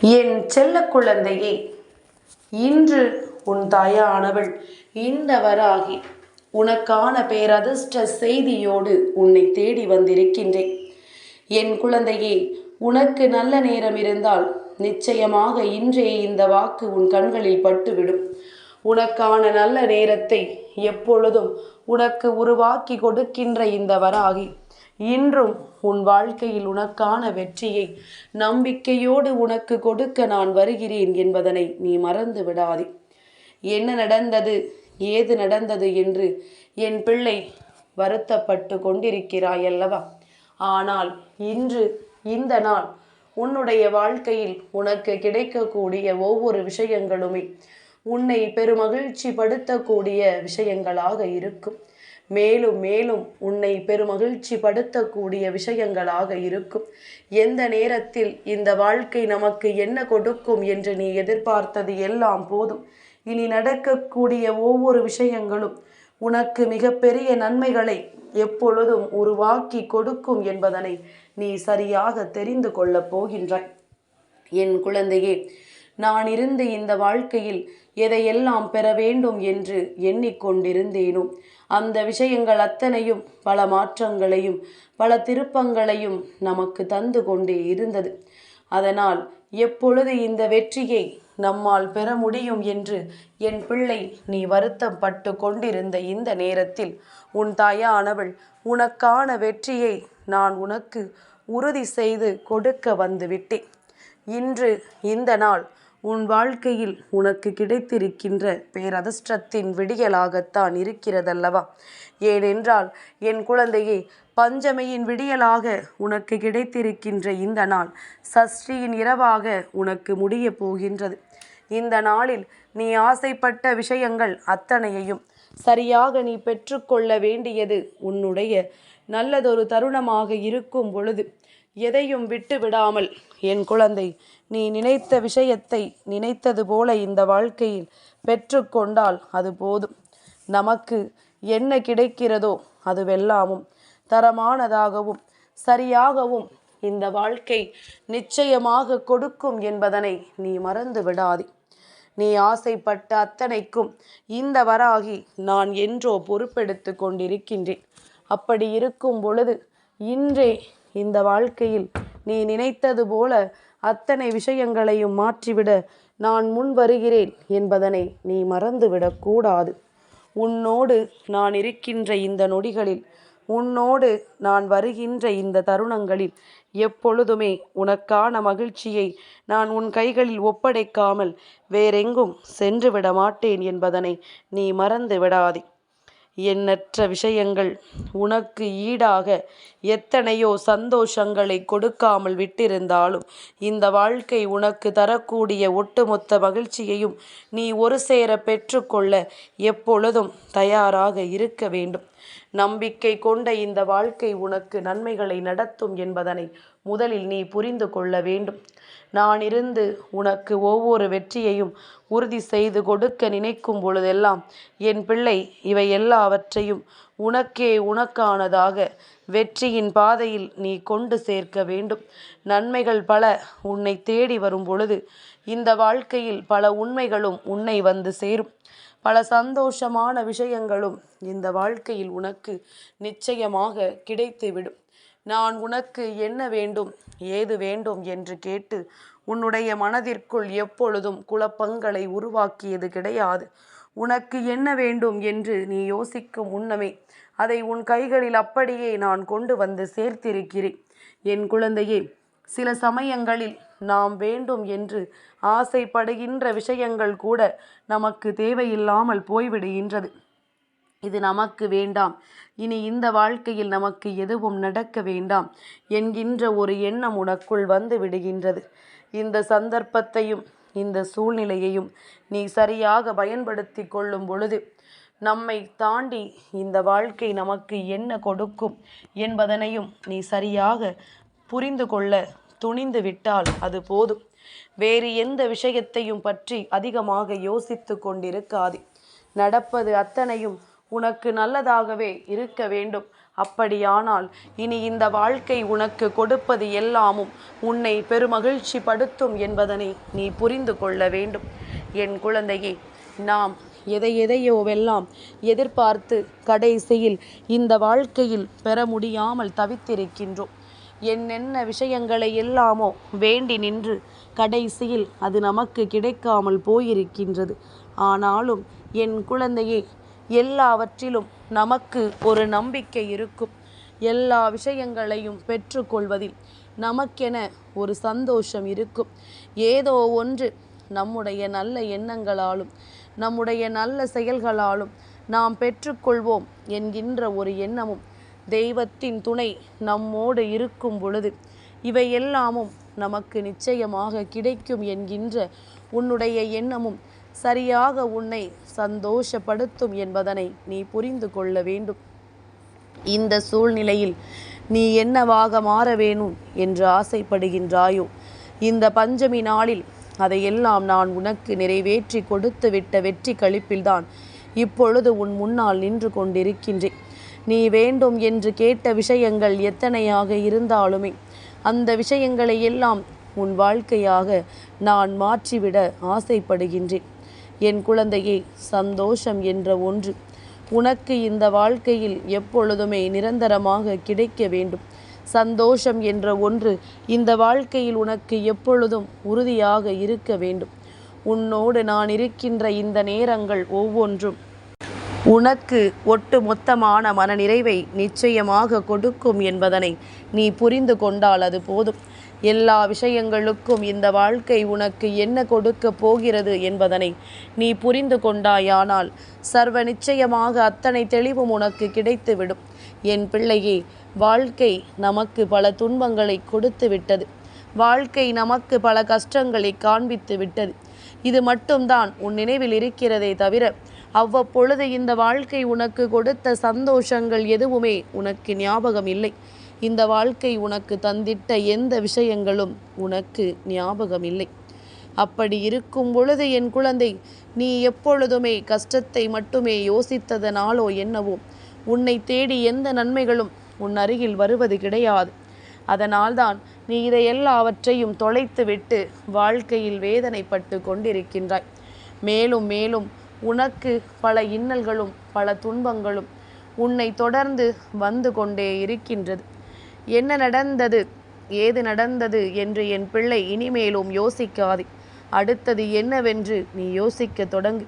என் செல்ல குழந்தையே இன்று உன் தாயானவள் இந்தவராகி உனக்கான பேரதிர்ஷ்ட செய்தியோடு உன்னை தேடி வந்திருக்கின்றேன். என் குழந்தையே உனக்கு நல்ல நேரம் இருந்தால் நிச்சயமாக இன்றே இந்த வாக்கு உன் கண்களில் பட்டுவிடும். உனக்கான நல்ல நேரத்தை எப்பொழுதும் உனக்கு உருவாக்கி கொடுக்கின்ற இந்த வராகி. இன்றும் உன் வாழ்க்கையில் உனக்கான வெற்றியை நம்பிக்கையோடு உனக்கு கொடுக்க நான் வருகிறேன் என்பதனை நீ மறந்து விடாதே. என்ன நடந்தது? ஏது நடந்தது என்று என் பிள்ளை வருத்தப்பட்டு கொண்டிருக்கிறாய் அல்லவா? ஆனால் இன்று இந்த நாள் உன்னுடைய வாழ்க்கையில் உனக்கு கிடைக்கக்கூடிய ஒவ்வொரு விஷயங்களுமே உன்னை பெருமகிழ்ச்சி படுத்தக்கூடிய விஷயங்களாக இருக்கும். மேலும் மேலும் உன்னை பெருமகிழ்ச்சி படுத்தக்கூடிய விஷயங்களாக இருக்கும். எந்த நேரத்தில் இந்த வாழ்க்கை நமக்கு என்ன கொடுக்கும் என்று நீ எதிர்பார்த்தது எல்லாம் போதும். இனி நடக்கக்கூடிய ஒவ்வொரு விஷயங்களும் உனக்கு மிகப்பெரிய நன்மைகளை எப்பொழுதும் உருவாக்கி கொடுக்கும் என்பதனை நீ சரியாக தெரிந்து கொள்ளப் போகின்றாய். என் குழந்தையே நான் இருந்து இந்த வாழ்க்கையில் எதையெல்லாம் பெற வேண்டும் என்று எண்ணிக்கொண்டிருந்தேனோ அந்த விஷயங்கள் அத்தனையும் பல மாற்றங்களையும் பல திருப்பங்களையும் நமக்கு தந்து கொண்டே இருந்தது. அதனால் எப்பொழுது இந்த வெற்றியை நம்மால் பெற முடியும் என்று என் பிள்ளை நீ வருத்தம் பட்டு கொண்டிருந்த இந்த நேரத்தில் உன் தாயானவள் உனக்கான வெற்றியை நான் உனக்கு உறுதி செய்து கொடுக்க வந்துவிட்டேன் இன்று இந்த நாள் உன் வாழ்க்கையில் உனக்கு கிடைத்திருக்கின்ற பேரதிர்ஷ்டத்தின் விடியலாகத்தான் இருக்கிறதல்லவா? ஏனென்றால் என் குழந்தையே பஞ்சமையின் விடியலாக உனக்கு கிடைத்திருக்கின்ற இந்த நாள் சஷ்டியின் இரவாக உனக்கு முடியப் போகின்றது. இந்த நாளில் நீ ஆசைப்பட்ட விஷயங்கள் அத்தனையையும் சரியாக நீ பெற்றுக்கொள்ள வேண்டியது உன்னுடைய நல்லதொரு தருணமாக இருக்கும் பொழுது எதையும் விட்டு விடாமல் என் குழந்தை நீ நினைத்த விஷயத்தை நினைத்தது போல இந்த வாழ்க்கையில் பெற்றுக்கொண்டால் அது போதும். நமக்கு என்ன கிடைக்கிறதோ அதுவெல்லாமும் தரமானதாகவும் சரியாகவும் இந்த வாழ்க்கை நிச்சயமாக கொடுக்கும் என்பதனை நீ மறந்து விடாதே. நீ ஆசைப்பட்ட அத்தனைக்கும் இந்த வராகி நான் என்றோ பொறுப்பெடுத்து கொண்டிருக்கின்றேன். அப்படி இருக்கும் பொழுது இன்றே இந்த வாழ்க்கையில் நீ நினைத்தது போல அத்தனை விஷயங்களையும் மாற்றிவிட. நான் முன் வருகிறேன் என்பதனை நீ மறந்துவிடக்கூடாது உன்னோடு நான் இருக்கின்ற இந்த நொடிகளில் உன்னோடு நான் வருகின்ற இந்த தருணங்களில் எப்பொழுதுமே உனக்கான மகிழ்ச்சியை நான் உன் கைகளில் ஒப்படைக்காமல் வேறெங்கும் சென்று விட மாட்டேன் என்பதனை நீ மறந்து விடாதே எண்ணற்ற விஷயங்கள். உனக்கு ஈடாக எத்தனையோ சந்தோஷங்களை கொடுக்காமல் விட்டிருந்தாலும் இந்த வாழ்க்கை உனக்கு தரக்கூடிய ஒட்டுமொத்த மகிழ்ச்சியையும் நீ ஒரு சேர பெற்றுக்கொள்ள எப்பொழுதும் தயாராக இருக்க வேண்டும். நம்பிக்கை கொண்ட இந்த வாழ்க்கை உனக்கு நன்மைகளை நடத்தும் என்பதனை முதலில் நீ புரிந்து கொள்ள வேண்டும். நான் இருந்து உனக்கு ஒவ்வொரு வெற்றியையும் உறுதி செய்து கொடுக்க நினைக்கும் பொழுதெல்லாம் என் பிள்ளை இவை எல்லாவற்றையும் உனக்கே உனக்கானதாக வெற்றியின் பாதையில் நீ கொண்டு சேர்க்க வேண்டும். நன்மைகள் பல உன்னை தேடி வரும் பொழுது இந்த வாழ்க்கையில் பல உண்மைகளும் உன்னை வந்து சேரும். பல சந்தோஷமான விஷயங்களும் இந்த வாழ்க்கையில் உனக்கு நிச்சயமாக கிடைத்துவிடும். நான் உனக்கு என்ன வேண்டும் ஏது வேண்டும் என்று கேட்டு உன்னுடைய மனதிற்குள் எப்பொழுதும் குழப்பங்களை உருவாக்கியது கிடையாது. உனக்கு என்ன வேண்டும் என்று நீ யோசிக்கும் முன்னமே அதை உன் கைகளில் அப்படியே நான் கொண்டு வந்து சேர்த்திருக்கிறேன். என் குழந்தையே சில சமயங்களில் நாம் வேண்டும் என்று ஆசைப்படுகின்ற விஷயங்கள் கூட நமக்கு தேவையில்லாமல் போய்விடுகின்றது. இது நமக்கு வேண்டாம். இனி இந்த வாழ்க்கையில் நமக்கு எதுவும் நடக்க வேண்டாம் என்கின்ற ஒரு எண்ணம் உனக்குள் வந்து விடுகின்றது. இந்த சந்தர்ப்பத்தையும் இந்த சூழ்நிலையையும் நீ சரியாக பயன்படுத்தி கொள்ளும் பொழுது நம்மை தாண்டி இந்த வாழ்க்கை நமக்கு என்ன கொடுக்கும் என்பதனையும் நீ சரியாக புரிந்து கொள்ள துணிந்து விட்டால் அது போதும். வேறு எந்த விஷயத்தையும் பற்றி அதிகமாக யோசித்து கொண்டிருக்காது. நடப்பது அத்தனையும் உனக்கு நல்லதாகவே இருக்க வேண்டும். அப்படியானால் இனி இந்த வாழ்க்கை உனக்கு கொடுப்பது எல்லாமும் உன்னை பெருமகிழ்ச்சி படுத்தும் என்பதனை நீ புரிந்து கொள்ள வேண்டும். என் குழந்தையே நாம் எதை எதையோவெல்லாம் எதிர்பார்த்து கடைசியில் இந்த வாழ்க்கையில் பெற முடியாமல் தவித்திருக்கின்றோம். என்னென்ன விஷயங்களை எல்லாமோ வேண்டி நின்று கடைசியில் அது நமக்கு கிடைக்காமல் போயிருக்கின்றது. ஆனாலும் என் குழந்தையே எல்லாவற்றிலும் நமக்கு ஒரு நம்பிக்கை இருக்கும். எல்லா விஷயங்களையும் பெற்றுக்கொள்வதில் நமக்கென ஒரு சந்தோஷம் இருக்கும். ஏதோ ஒன்று நம்முடைய நல்ல எண்ணங்களாலும் நம்முடைய நல்ல செயல்களாலும் நாம் பெற்றுக்கொள்வோம் என்கின்ற ஒரு எண்ணமும் தெய்வத்தின் துணை நம்மோடு இருக்கும் பொழுது இவை எல்லாமும் நமக்கு நிச்சயமாக கிடைக்கும் என்கின்ற உன்னுடைய எண்ணமும் சரியாக உன்னை சந்தோஷப்படுத்தும் என்பதனை நீ புரிந்து கொள்ள வேண்டும். இந்த சூழ்நிலையில் நீ என்னவாக மாற வேணும் என்று ஆசைப்படுகின்றாயோ? இந்த பஞ்சமி நாளில் அதையெல்லாம் நான் உனக்கு நிறைவேற்றி கொடுத்து விட்ட வெற்றி கழிப்பில்தான் இப்பொழுது உன் முன்னால் நின்று கொண்டிருக்கின்றேன். நீ வேண்டும் என்று கேட்ட விஷயங்கள் எத்தனையாக இருந்தாலுமே அந்த விஷயங்களை எல்லாம் உன் வாழ்க்கையாக நான் மாற்றிவிட ஆசைப்படுகின்றேன். என் குழந்தையே சந்தோஷம் என்ற ஒன்று. உனக்கு இந்த வாழ்க்கையில் எப்பொழுதுமே நிரந்தரமாக கிடைக்க வேண்டும். சந்தோஷம் என்ற ஒன்று இந்த வாழ்க்கையில் உனக்கு எப்பொழுதும் உறுதியாக இருக்க வேண்டும். உன்னோடு நான் இருக்கின்ற இந்த நேரங்கள் ஒவ்வொன்றும் உனக்கு ஒட்டு மொத்தமான மனநிறைவை நிச்சயமாக கொடுக்கும் என்பதனை நீ புரிந்து கொண்டால் அது போதும். எல்லா விஷயங்களுக்கும் இந்த வாழ்க்கை உனக்கு என்ன கொடுக்க போகிறது என்பதனை நீ புரிந்து கொண்டாயானால் சர்வ நிச்சயமாக அத்தனை தெளிவும் உனக்கு கிடைத்துவிடும். என் பிள்ளையே வாழ்க்கை நமக்கு பல துன்பங்களை கொடுத்து விட்டது. வாழ்க்கை நமக்கு பல கஷ்டங்களை காண்பித்து விட்டது. இது மட்டும்தான் உன் நினைவில் இருக்கிறதே தவிர அவ்வப்பொழுது இந்த வாழ்க்கை உனக்கு கொடுத்த சந்தோஷங்கள் எதுவுமே உனக்கு ஞாபகம் இல்லை இந்த வாழ்க்கை உனக்கு தந்திட்ட எந்த விஷயங்களும் உனக்கு ஞாபகம் இல்லை அப்படி இருக்கும் பொழுது என் குழந்தை நீ எப்பொழுதுமே கஷ்டத்தை மட்டுமே யோசித்ததனாலோ என்னவோ உன்னை தேடி எந்த நன்மைகளும் உன் அருகில் வருவது கிடையாது. அதனால்தான் நீ இதை எல்லாவற்றையும் தொலைத்துவிட்டு வாழ்க்கையில் வேதனைப்பட்டு கொண்டிருக்கின்றாய். மேலும் மேலும் உனக்கு பல இன்னல்களும் பல துன்பங்களும் உன்னை தொடர்ந்து வந்து கொண்டே இருக்கின்றது. என்ன நடந்தது? ஏது நடந்தது? என்று என் பிள்ளை இனிமேலும் யோசிக்காதே. அடுத்தது என்னவென்று நீ யோசிக்க தொடங்கு.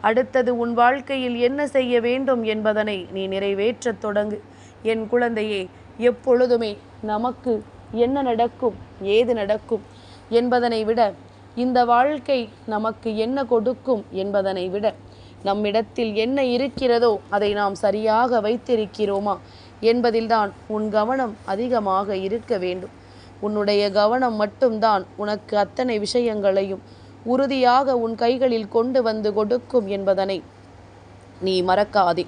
அடுத்தது உன் வாழ்க்கையில் என்ன செய்ய வேண்டும் என்பதனை நீ நிறைவேற்றத் தொடங்கு. என் குழந்தையே எப்பொழுதுமே நமக்கு என்ன நடக்கும் ஏது நடக்கும் என்பதனை விட இந்த வாழ்க்கை நமக்கு என்ன கொடுக்கும் என்பதனை விட நம்மிடத்தில் என்ன இருக்கிறதோ அதை நாம் சரியாக வைத்திருக்கிறோமா என்பதில்தான் உன் கவனம் அதிகமாக இருக்க வேண்டும். உன்னுடைய கவனம் மட்டும்தான் உனக்கு அத்தனை விஷயங்களையும் உறுதியாக உன் கைகளில் கொண்டு வந்து கொடுக்கும் என்பதனை நீ மறக்காதே.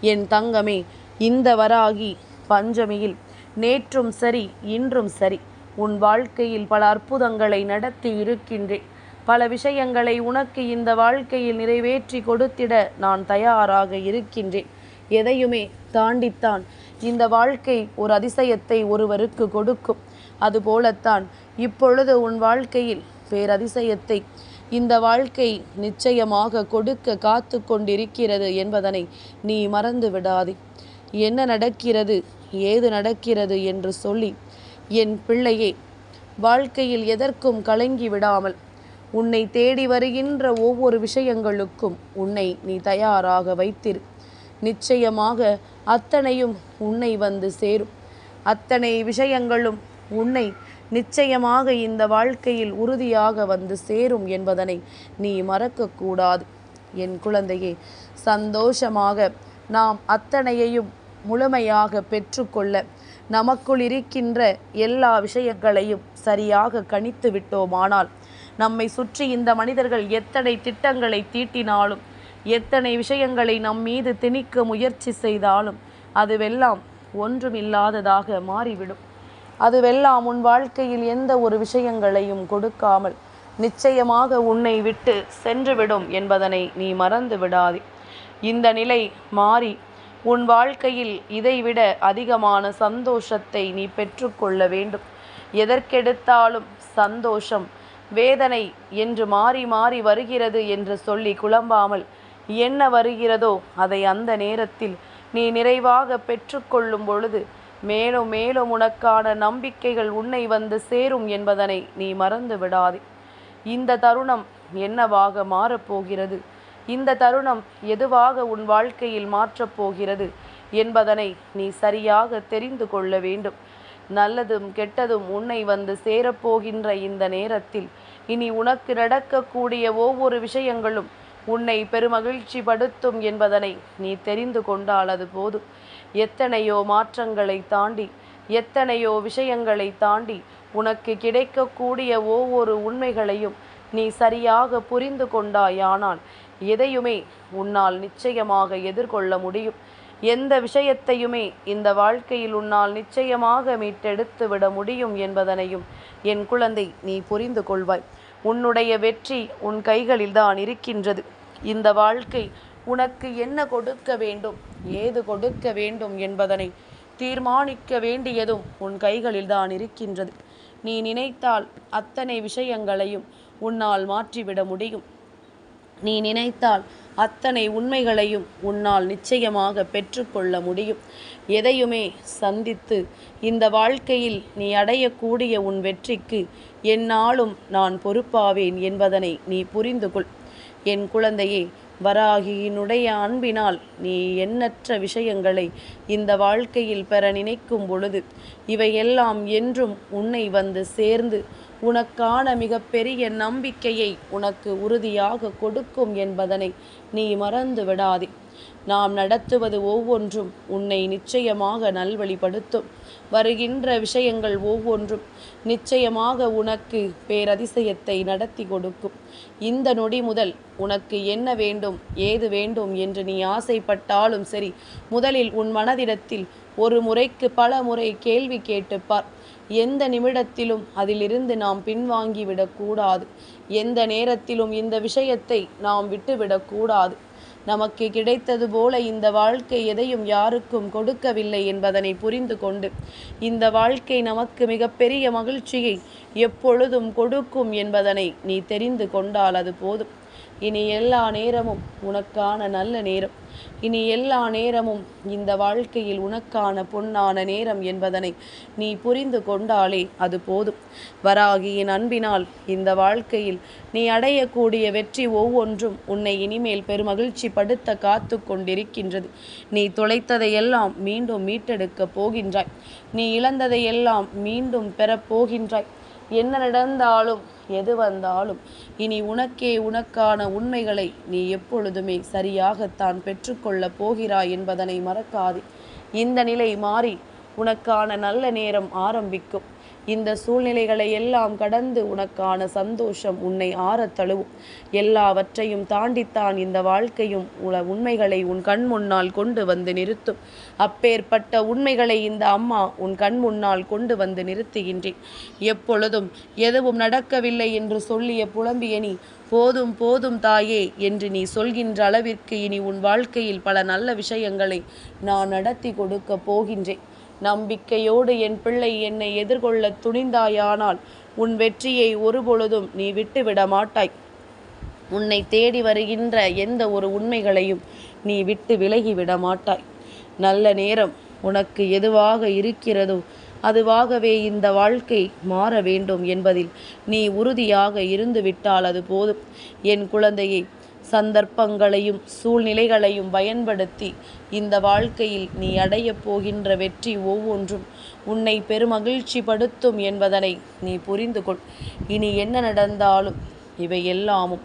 என் தங்கமே இந்த வராகி பஞ்சமியில் நேற்றும் சரி இன்றும் சரி. உன் வாழ்க்கையில் பல அற்புதங்களை நடத்தி இருக்கின்றேன். பல விஷயங்களை உனக்கு இந்த வாழ்க்கையில் நிறைவேற்றி கொடுத்திட நான் தயாராக இருக்கின்றேன். எதையுமே தாண்டித்தான் இந்த வாழ்க்கை ஒரு அதிசயத்தை ஒருவருக்கு கொடுக்கும். அதுபோலத்தான் இப்பொழுது உன் வாழ்க்கையில் பேரதிசயத்தை இந்த வாழ்க்கை நிச்சயமாக கொடுக்க காத்து கொண்டிருக்கிறது என்பதனை நீ மறந்து விடாதே. என்ன நடக்கிறது ஏது நடக்கிறது என்று சொல்லி என் பிள்ளையே வாழ்க்கையில் எதற்கும் கலங்கி விடாமல் உன்னை தேடி வருகின்ற ஒவ்வொரு விஷயங்களுக்கும் உன்னை நீ தயாராக வைத்திரு. நிச்சயமாக அத்தனையும் உன்னை வந்து சேரும். அத்தனை விஷயங்களும் உன்னை நிச்சயமாக இந்த வாழ்க்கையில் உறுதியாக வந்து சேரும் என்பதனை நீ மறக்கக்கூடாது என் குழந்தையே சந்தோஷமாக நாம் அத்தனையையும் முழுமையாக பெற்றுக்கொள்ள நமக்குள் இருக்கின்ற எல்லா விஷயங்களையும் சரியாக கணித்து விட்டோமானால் நம்மை சுற்றி இந்த மனிதர்கள் எத்தனை திட்டங்களை தீட்டினாலும் எத்தனை விஷயங்களை நம் மீது திணிக்க முயற்சி செய்தாலும் அதுவெல்லாம் ஒன்றுமில்லாததாக மாறிவிடும். அதுவெல்லாம் உன் வாழ்க்கையில் எந்த ஒரு விஷயங்களையும் கொடுக்காமல் நிச்சயமாக உன்னை விட்டு சென்றுவிடும் என்பதனை நீ மறந்து விடாதே. இந்த நிலை மாறி உன் வாழ்க்கையில் இதைவிட அதிகமான சந்தோஷத்தை நீ பெற்றுக்கொள்ள வேண்டும். எதற்கெடுத்தாலும் சந்தோஷம் வேதனை என்று மாறி மாறி வருகிறது என்று சொல்லி குழம்பாமல் என்ன வருகிறதோ அதை அந்த நேரத்தில் நீ நிறைவாக பெற்றுக்கொள்ளும் பொழுது மேலும் மேலும் உனக்கான நம்பிக்கைகள் உன்னை வந்து சேரும் என்பதனை நீ மறந்து விடாதே. இந்த தருணம் என்னவாக மாறப்போகிறது இந்த தருணம் எதுவாக உன் வாழ்க்கையில் மாற்றப் போகிறது என்பதனை நீ சரியாக தெரிந்து கொள்ள வேண்டும். நல்லதும் கெட்டதும் உன்னை வந்து சேரப்போகின்ற இந்த நேரத்தில் இனி உனக்கு நடக்கக்கூடிய ஒவ்வொரு விஷயங்களும் உன்னை பெருமகிழ்ச்சி படுத்தும் என்பதனை நீ தெரிந்து கொண்டால் அது போதும். எத்தனையோ மாற்றங்களை தாண்டி எத்தனையோ விஷயங்களை தாண்டி உனக்கு கிடைக்கக்கூடிய ஒவ்வொரு உண்மைகளையும் நீ சரியாக புரிந்து கொண்டாயானால் எதையுமே உன்னால் நிச்சயமாக எதிர்கொள்ள முடியும். எந்த விஷயத்தையுமே இந்த வாழ்க்கையில் உன்னால் நிச்சயமாக மீட்டெடுத்து விட முடியும் என்பதனையும் என் குழந்தை நீ புரிந்து கொள்வாய். உன்னுடைய வெற்றி உன் கைகளில் தான் இருக்கின்றது. இந்த வாழ்க்கை உனக்கு என்ன கொடுக்க வேண்டும்? ஏது கொடுக்க வேண்டும் என்பதனை தீர்மானிக்க வேண்டியதும் உன் கைகளில் தான் இருக்கின்றது. நீ நினைத்தால் அத்தனை விஷயங்களையும் உன்னால் மாற்றிவிட முடியும். நீ நினைத்தால் அத்தனை உண்மைகளையும் உன்னால் நிச்சயமாக பெற்றுக்கொள்ள முடியும். எதையுமே சந்தித்து இந்த வாழ்க்கையில் நீ அடையக்கூடிய உன் வெற்றிக்கு என்னாலும் நான் பொறுப்பாவேன் என்பதனை நீ புரிந்து கொள் என் குழந்தையே வராகியினுடைய அன்பினால் நீ எண்ணற்ற விஷயங்களை இந்த வாழ்க்கையில் பெற நினைக்கும் பொழுது இவையெல்லாம் என்றும் உன்னை வந்து சேர்ந்து உனக்கான மிகப்பெரிய நம்பிக்கையை உனக்கு உறுதியாக கொடுக்கும் என்பதனை நீ மறந்து விடாதே. நாம் நடத்துவது ஒவ்வொன்றும் உன்னை நிச்சயமாக நல்வழிப்படுத்தும். வருகின்ற விஷயங்கள் ஒவ்வொன்றும் நிச்சயமாக உனக்கு பேரதிசயத்தை நடத்தி கொடுக்கும். இந்த நொடி முதல் உனக்கு என்ன வேண்டும் ஏது வேண்டும் என்று நீ ஆசைப்பட்டாலும் சரி முதலில் உன் மனதிடத்தில் ஒரு முறைக்கு பல முறை கேள்வி கேட்டுப்பார் எந்த நிமிடத்திலும் அதிலிருந்து நாம் பின்வாங்கிவிடக்கூடாது எந்த நேரத்திலும் இந்த விஷயத்தை நாம் விட்டுவிடக்கூடாது நமக்கு கிடைத்தது போல இந்த வாழ்க்கை எதையும் யாருக்கும் கொடுக்கவில்லை என்பதனை புரிந்து கொண்டு இந்த வாழ்க்கை நமக்கு மிகப்பெரிய மகிழ்ச்சியை எப்பொழுதும் கொடுக்கும் என்பதனை நீ தெரிந்து கொண்டால் அது போதும். இனி எல்லா நேரமும் உனக்கான நல்ல நேரம். இனி எல்லா நேரமும் இந்த வாழ்க்கையில் உனக்கான பொன்னான நேரம் என்பதனை நீ புரிந்து கொண்டாலே அது போதும். வராகியின் அன்பினால் இந்த வாழ்க்கையில் நீ அடையக்கூடிய வெற்றி ஒவ்வொன்றும் உன்னை இனிமேல் பெருமகிழ்ச்சி படுத்த காத்து கொண்டிருக்கின்றது. நீ தொலைத்ததையெல்லாம் மீண்டும் மீட்டெடுக்கப் போகின்றாய். நீ இழந்ததையெல்லாம் மீண்டும் பெறப்போகின்றாய் என்ன நடந்தாலும் எது வந்தாலும் இனி உனக்கே உனக்கான உண்மைகளை நீ எப்பொழுதுமே சரியாகத்தான் பெற்றுக்கொள்ளப் போகிறாய் என்பதனை மறக்காதே. இந்த நிலை மாறி உனக்கான நல்ல நேரம் ஆரம்பிக்கும். இந்த சூழ்நிலைகளை எல்லாம் கடந்து உனக்கான சந்தோஷம் உன்னை ஆறத் தழுவும். எல்லாவற்றையும் தாண்டித்தான் இந்த வாழ்க்கையும் உல உண்மைகளை உன் கண் முன்னால் கொண்டு வந்து நிறுத்தும். அப்பேற்பட்ட உண்மைகளை இந்த அம்மா உன் கண் முன்னால் கொண்டு வந்து நிறுத்துகின்றேன். எப்பொழுதும் எதுவும் நடக்கவில்லை என்று சொல்லிய புலம்பிய நீ போதும் போதும் தாயே என்று நீ சொல்கின்ற அளவிற்கு இனி உன் வாழ்க்கையில் பல நல்ல விஷயங்களை நான் நடத்தி கொடுக்க போகின்றேன். நம்பிக்கையோடு என் பிள்ளை என்னை எதிர்கொள்ள துணிந்தாயானால் உன் வெற்றியை ஒருபொழுதும் நீ விட்டுவிட மாட்டாய். உன்னை தேடி வருகின்ற எந்த ஒரு உண்மைகளையும் நீ விட்டு விலகிவிட மாட்டாய். நல்ல நேரம் உனக்கு எதுவாக இருக்கிறதோ அதுவாகவே இந்த வாழ்க்கை மாற வேண்டும் என்பதில் நீ உறுதியாக இருந்துவிட்டால் அது போதும். என் குழந்தையை சந்தர்ப்பங்களையும் சூழ்நிலைகளையும் பயன்படுத்தி இந்த வாழ்க்கையில் நீ அடையப் போகின்ற வெற்றி ஒவ்வொன்றும் உன்னை பெருமகிழ்ச்சி படுத்தும் என்பதனை நீ புரிந்து கொள். இனி என்ன நடந்தாலும் இவை எல்லாமும்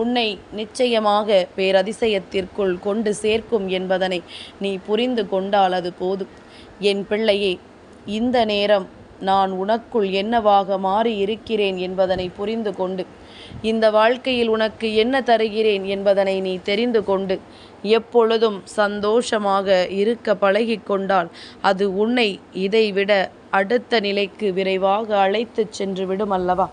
உன்னை நிச்சயமாக பேரதிசயத்திற்குள் கொண்டு சேர்க்கும் என்பதனை நீ புரிந்து கொண்டால் அது போதும். என் பிள்ளையே இந்த நேரம் நான் உனக்குள் என்னவாக மாறி இருக்கிறேன் என்பதனை புரிந்து கொண்டு இந்த வாழ்க்கையில் உனக்கு என்ன தருகிறேன் என்பதனை நீ தெரிந்து கொண்டு எப்பொழுதும் சந்தோஷமாக இருக்க பழகிக்கொண்டால் அது உன்னை இதைவிட அடுத்த நிலைக்கு விரைவாக அழைத்து சென்று விடும் அல்லவா?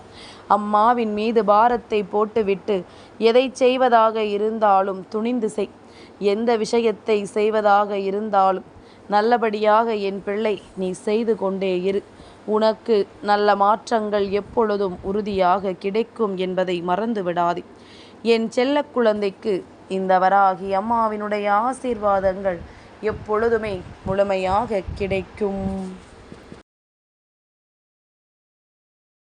அம்மாவின் மீது பாரத்தை போட்டுவிட்டு எதை செய்வதாக இருந்தாலும் துணிந்து செய். எந்த விஷயத்தை செய்வதாக இருந்தாலும் நல்லபடியாக என் பிள்ளை நீ செய்து கொண்டே இரு. உனக்கு நல்ல மாற்றங்கள் எப்பொழுதும் உறுதியாக கிடைக்கும் என்பதை மறந்து விடாதே என் செல்ல குழந்தைக்கு இந்த வராகி அம்மாவினுடைய ஆசீர்வாதங்கள் எப்பொழுதுமே முழுமையாக கிடைக்கும்.